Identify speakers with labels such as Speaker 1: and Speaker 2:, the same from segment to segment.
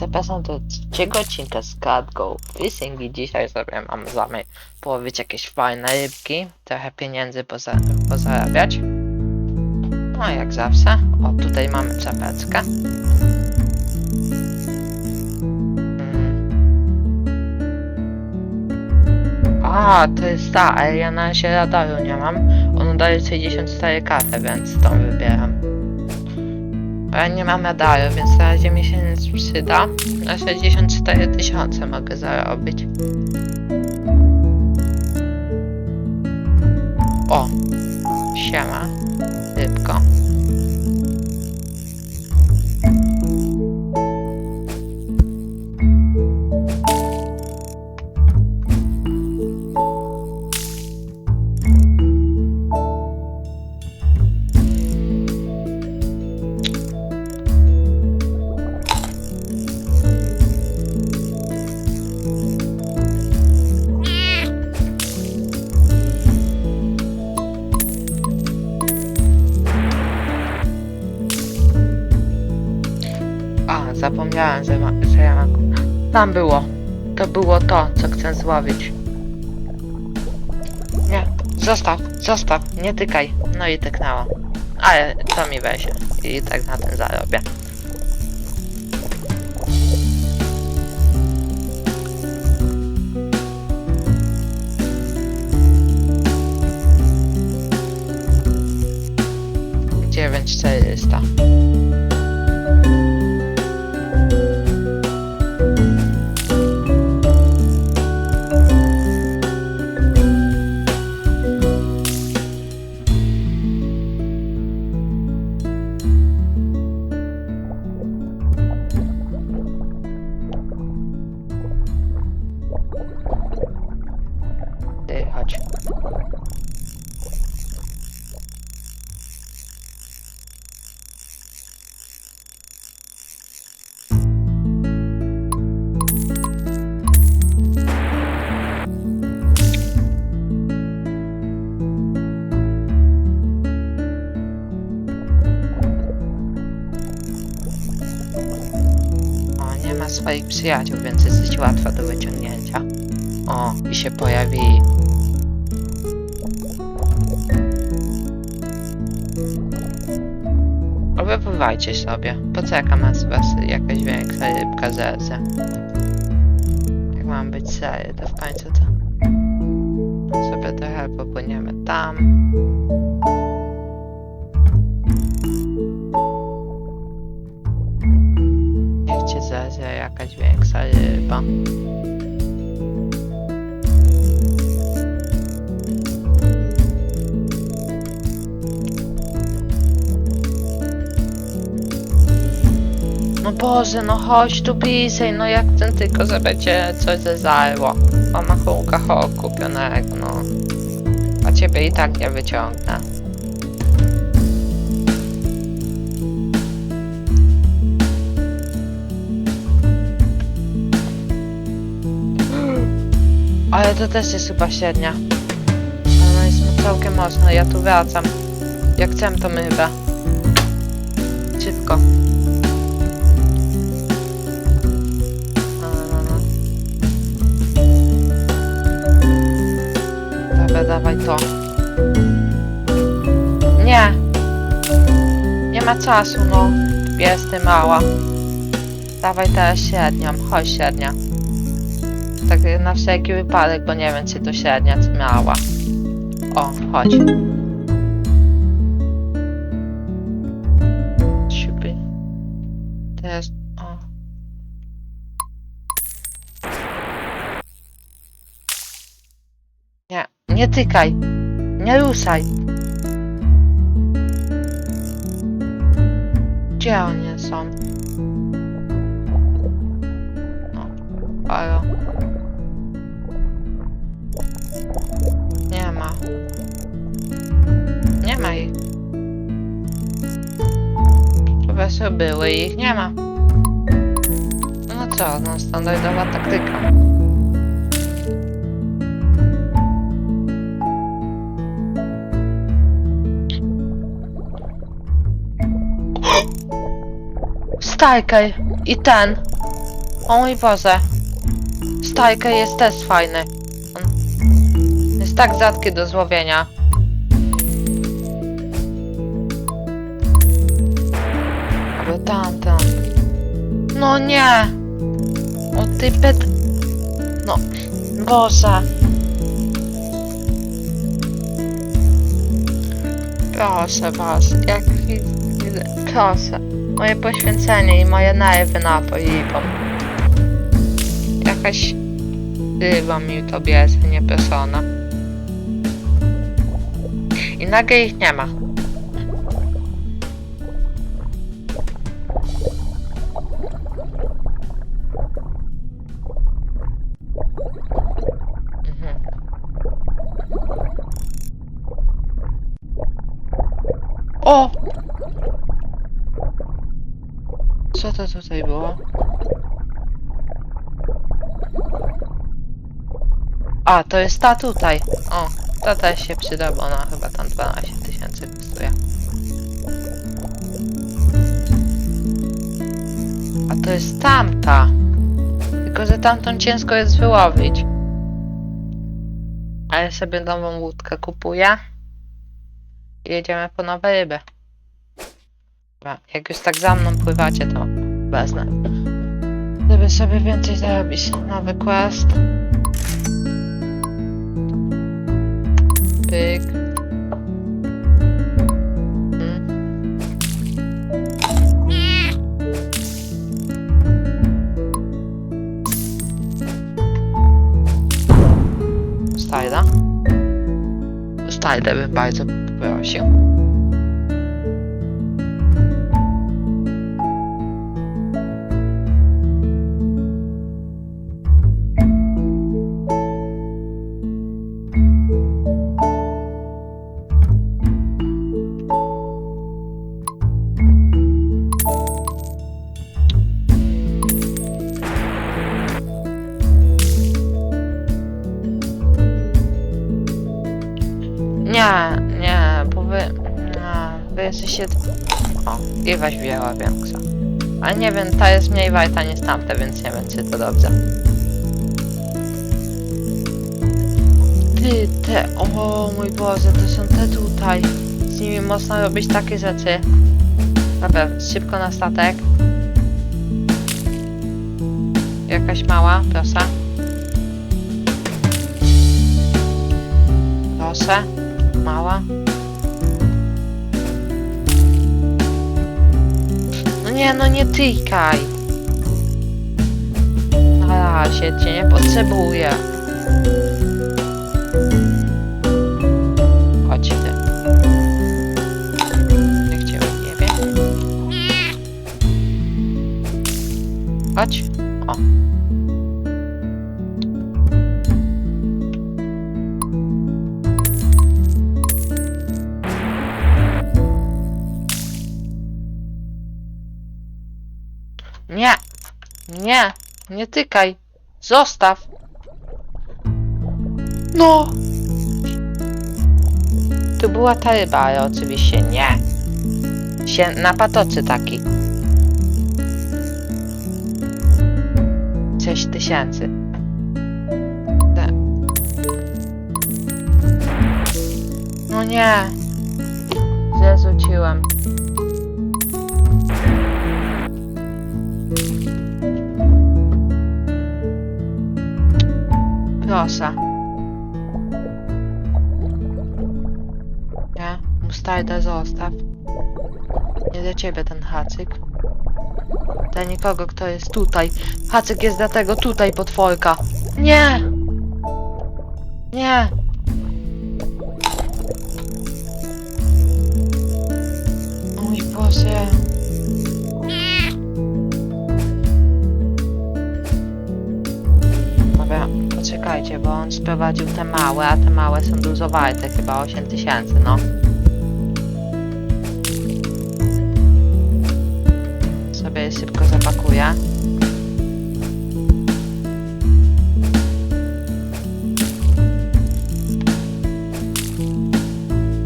Speaker 1: zapraszam do trzeciego odcinka z God Go Fishing i dzisiaj sobie mam zamiar połowić jakieś fajne rybki, trochę pieniędzy poza pozarabiać. No jak zawsze. O, tutaj mamy czapeczkę. Mm. A, to jest ta, ale ja na razie radaru nie mam. On daje 64 karty, więc tą wybieram. A ja nie mam radaru, więc na razie mi się nie przyda. Na 64 tysiące mogę zarobić. O! Siema. Rybko. Zapomniałem, że, ma, że ja mam... Tam było. To było to, co chcę złowić. Nie, zostaw, zostaw, nie tykaj. No i tyknęło. Ale to mi weźmie. I tak na tym zarobię. Dziewięć czterysta. Swoich przyjaciół, więc jest dość łatwa do wyciągnięcia. O, i się pojawili. Wypływajcie sobie. Poczekam aż was jakaś większa rybka zerze. Jak mam być sery, to w końcu to... Sobie trochę popłyniemy tam. Boże, no chodź tu bliżej, no jak ten tylko, że będzie coś zezarło. O machułka ho kupionego, no. A ciebie i tak nie wyciągnę. Ale to też jest chyba średnia. Ona jest całkiem mocna, ja tu wracam. Jak chcę, to mywę. Szybko. Dawaj to. Nie! Nie ma czasu, no. Jestem mała. Dawaj teraz średnią. Chodź średnia. Tak na wszelki wypadek, bo nie wiem, czy to średnia, czy mała. O, chodź. Nie, tykaj. Nie ruszaj. Gdzie one są? No, halo. Nie ma. Nie ma ich. Prostu były ich nie ma. No co, no standardowa taktyka. Stajkaj i ten. O mój Boże. Stajka jest też fajny. Jest tak rzadki do złowienia. Albo tamten. No nie! O ty pet... No, Boże. Proszę was, jak widzę, proszę. Moje poświęcenie i moje nerwy na to idą. Jakaś ryba mi to bierze, nieproszona. I nagle ich nie ma. A, to jest ta tutaj. O, ta też się przyda, bo ona chyba tam 12 tysięcy kosztuje. A to jest tamta. Tylko, że tamtą ciężko jest wyłowić. Ale sobie nową łódkę kupuję. I jedziemy po nowe ryby. Jak już tak za mną pływacie, to wezmę. Żeby sobie więcej zarobić. Nowy quest. Pyk. Stajda. Stajdę bym bardzo poprosił. Nie, nie, bo wy... Wy jesteście... O, i weź wzięła większa. Ale nie wiem, ta jest mniej warta niż tamte, więc nie wiem, czy to dobrze. Ty, te... O mój Boże, to są te tutaj. Z nimi można robić takie rzeczy. Dobra, szybko na statek. Jakaś mała, proszę. Proszę. Mała. No nie, no nie tykaj. Na razie cię nie potrzebuję. Chodź ty. Jak cię nie wiem. Chodź. O. Nie! Nie tykaj! Zostaw! No! Tu była ta ryba, ale oczywiście nie. Się na patoczy taki. 6 tysięcy. No nie! Źle Proszę. Nie, Mustajda zostaw. Nie dla ciebie ten hacyk. Dla nikogo, kto jest tutaj. Hacyk jest dlatego tutaj, potworka. Nie! Nie! Mój Boże. Dobra, poczekajcie, bo on sprowadził te małe, a te małe są dużo warte, chyba 8 tysięcy, no. Sobie szybko zapakuję.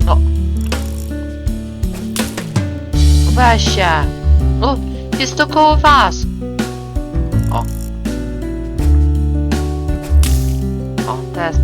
Speaker 1: O! Weź się! O, jest to koło was! Teraz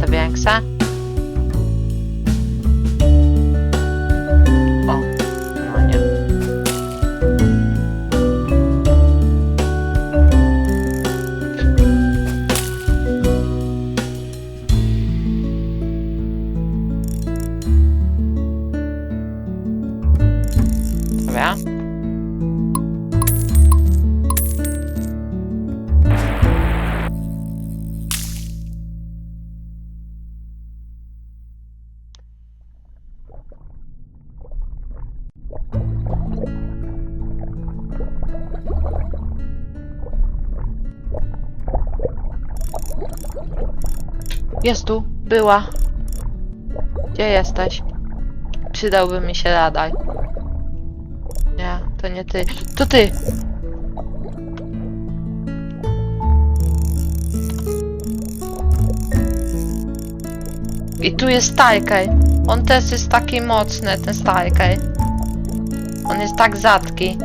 Speaker 1: Jest tu, była. Gdzie jesteś? Przydałby mi się radar. Nie, to nie ty. To ty! I tu jest Starkey. On też jest taki mocny, ten Starkey. On jest tak rzadki.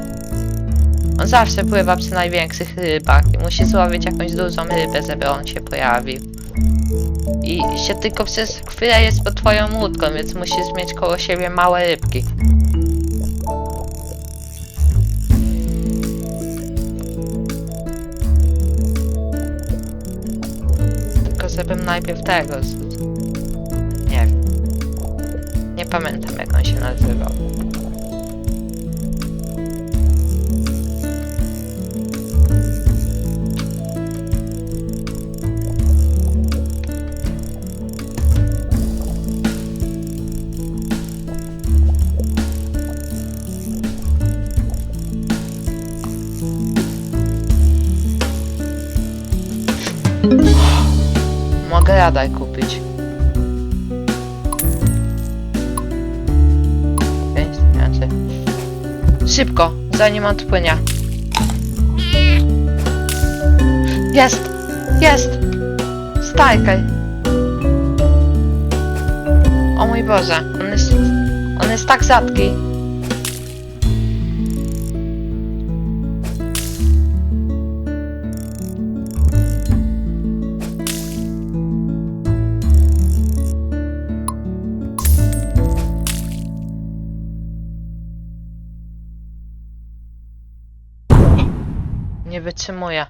Speaker 1: On zawsze pływa przy największych rybach i musi złowić jakąś dużą rybę, żeby on się pojawił. I się tylko przez chwilę jest pod twoją łódką, więc musisz mieć koło siebie małe rybki. Tylko żebym najpierw tego. Nie. Nie pamiętam jak on się nazywał. Radar kupić. Pięć. Szybko, zanim odpłynie. Jest! Jest! Starkey! O mój Boże, on jest... On jest tak rzadki. Wytrzymuje.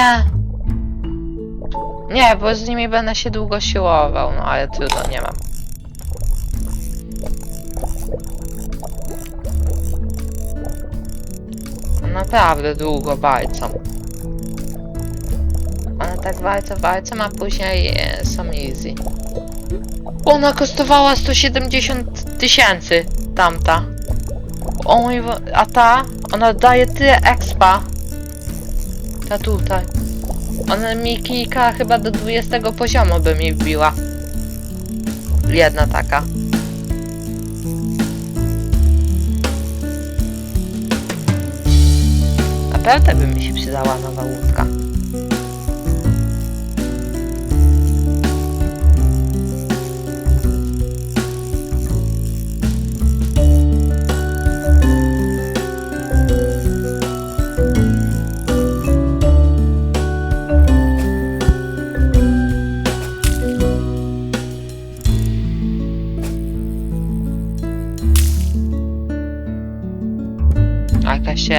Speaker 1: Nie. Nie, bo z nimi będę się długo siłował, no ale trudno, nie mam. Naprawdę długo walczą. One tak walczą, walczą, a później e, są easy. Ona kosztowała 170 tysięcy, tamta. O mój, Bo- a ta, ona daje tyle expa. Ta tutaj. Ona mi kilka chyba do 20 poziomu by mi wbiła. Jedna taka. Naprawdę by mi się przydała nowa łódka.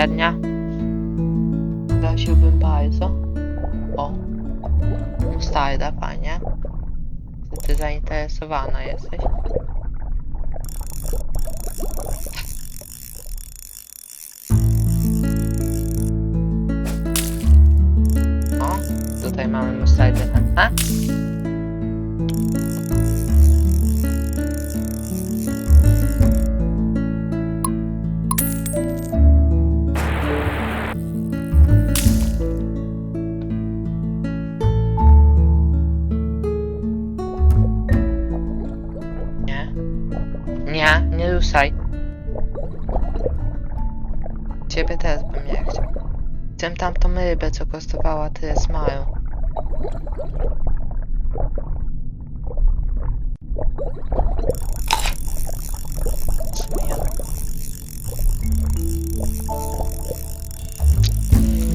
Speaker 1: Średnia? Prosiłbym bardzo. O. Mustarda, panie. Czy ty zainteresowana jesteś? O, tutaj mamy mustardę chętne. Ruszaj. Ciebie też bym nie chciał. Chcę tamtą rybę, co kosztowała tyle smaru.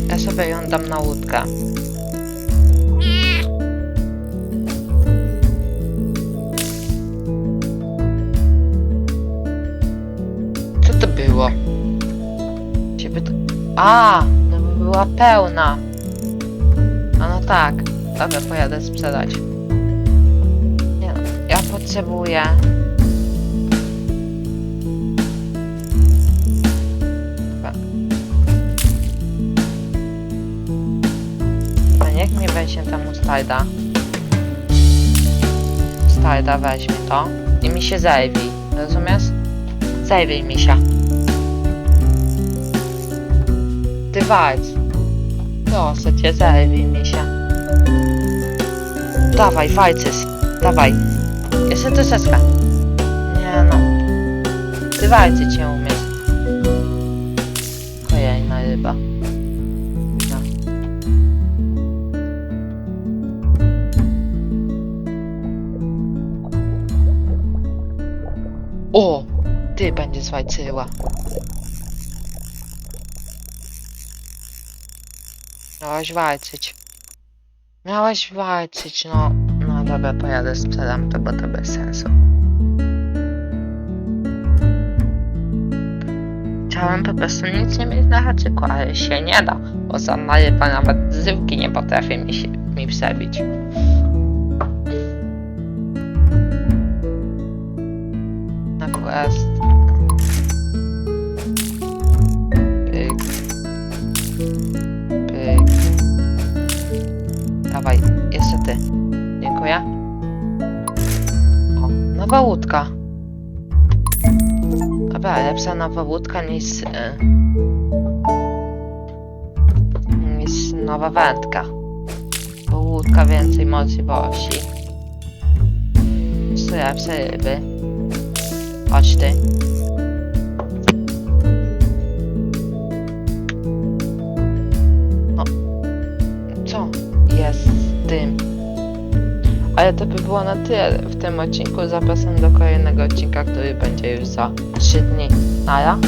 Speaker 1: Ja sobie ją dam na łódkę. A, no bo była pełna. A no tak. Dobra, pojadę sprzedać. Nie ja potrzebuję... Dobra. A niech mnie weźmie temu stajda. Stajda weźmie to i mi się zajwij. Rozumiesz? Zajwij mi się. Proszę cię, zajwij mi się. Dawaj, walczysz. Dawaj. Jeszcze troszeczkę. Nie no. Ty walczyć nie umiesz. Kolejna ryba. No. O! Ty będziesz walczyła. Miałaś walczyć. Miałaś walczyć, no. No dobra, pojadę sprzedam to, bo to bez sensu. Chciałem po prostu nic nie mieć na haczyku, ale się nie da, bo sama ryba nawet zyłki nie potrafi mi, się, mi przebić. Na nowa łódka. Dobra, lepsza nowa łódka niż... Y, niż nowa wędka. Bo łódka więcej możliwości. Jeszcze lepsze ryby. Chodź ty. Ale to by było na tyle w tym odcinku. Zapraszam do kolejnego odcinka, który będzie już za 3 dni. Nara.